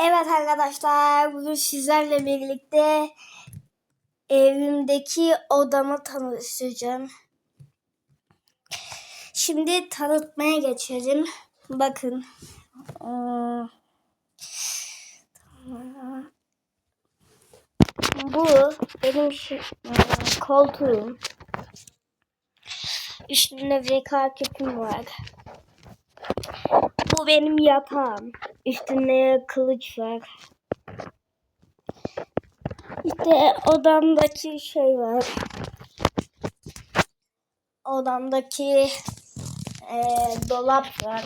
Evet arkadaşlar bugün sizlerle birlikte evimdeki odamı tanıtacağım. Şimdi tanıtmaya geçelim. Bakın. Bu benim koltuğum. Üstünde VK küpüm var. Bu benim yatağım. Üstünde kılıç var. İşte odamdaki şey var. Odamdaki eee, dolap var.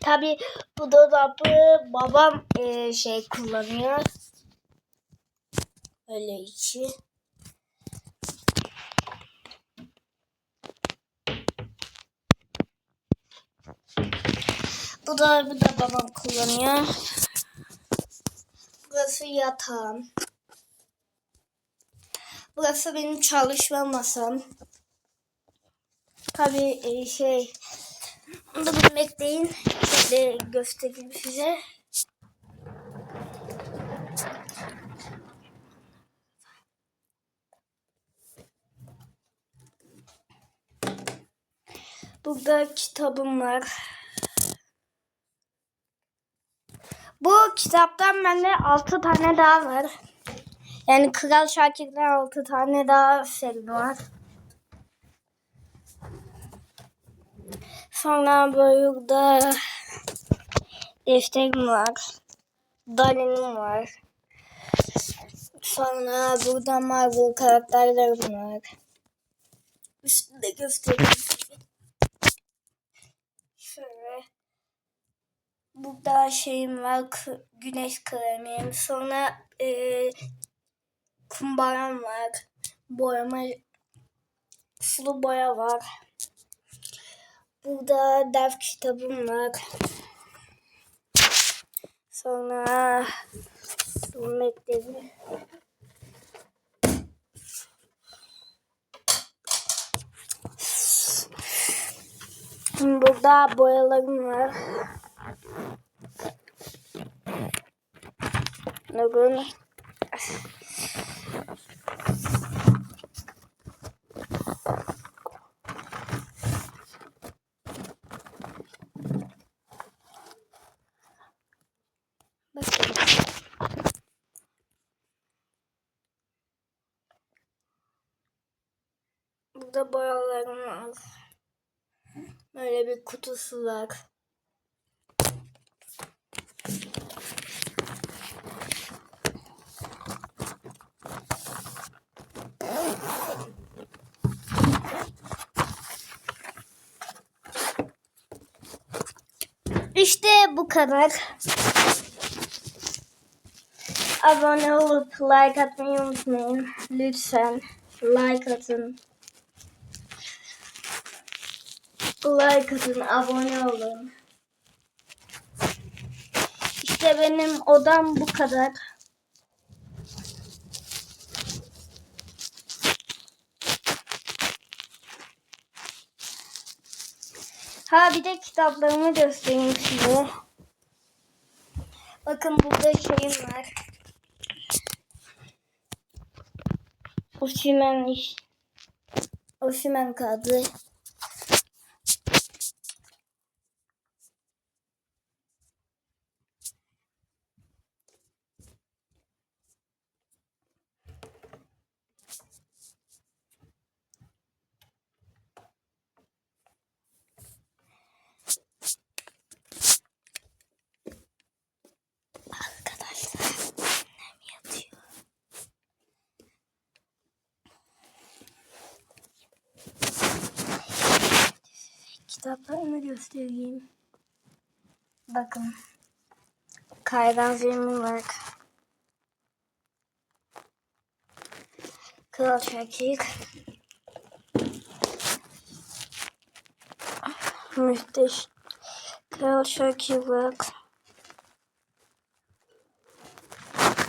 Tabi bu dolabı babam eee, şey kullanıyor. Öyle içi. Bu da babam kullanıyor. Burası yatağım. Burası benim çalışma masam. Tabii e, şey bunu da bilmekteyin. Şöyle göstereyim size. Burada kitabım var. Bu kitaptan bende 6 tane daha var. Yani Kral Şakir'den 6 tane daha seri var. Sonra burada defterim var. Dalinim var. Sonra burada Marvel karakterlerim var. Üstünde göstereyim size. Şöyle. Burada şeyim var, güneş kremim. Sonra e, kumbaram var. Boyama, sulu boya var. Burada ders kitabım var. Sonra dur bekleyin. Burada boyalarım var. Bakın. Burada boyalarım var. Böyle bir kutusu var. İşte bu kadar. Abone olup like atmayı unutmayın. Lütfen like atın. Like atın, abone olun. İşte benim odam bu kadar. Ha bir de kitaplarımı göstereyim size. Bakın burada şeyim var. Osimen iş. Osimen kağıdı. Kitaplarımı göstereyim. Bakın. Kaygan filmi var. Kral Şakir. Müthiş. Kral Şakir var.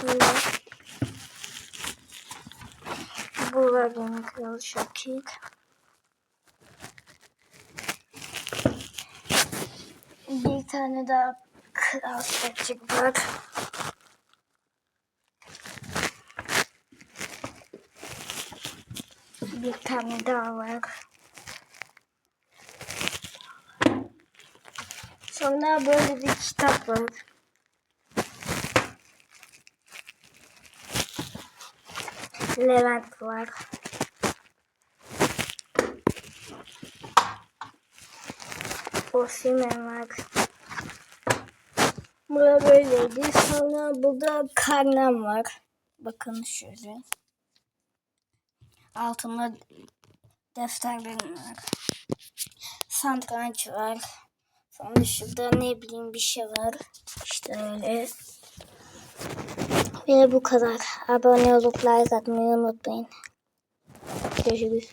Böyle. Bu var benim Kral Şakir. Bir tane daha Kral var. Bir tane daha var. Sonra böyle bir kitap var. Levent var. Osimhen var. Burada böyleydi. Sonra burada karnem var. Bakın şöyle. Altında defterlerim var. Santranç var. Sonra şurada ne bileyim bir şey var. İşte öyle. Ve bu kadar. Abone olup like atmayı unutmayın. Görüşürüz.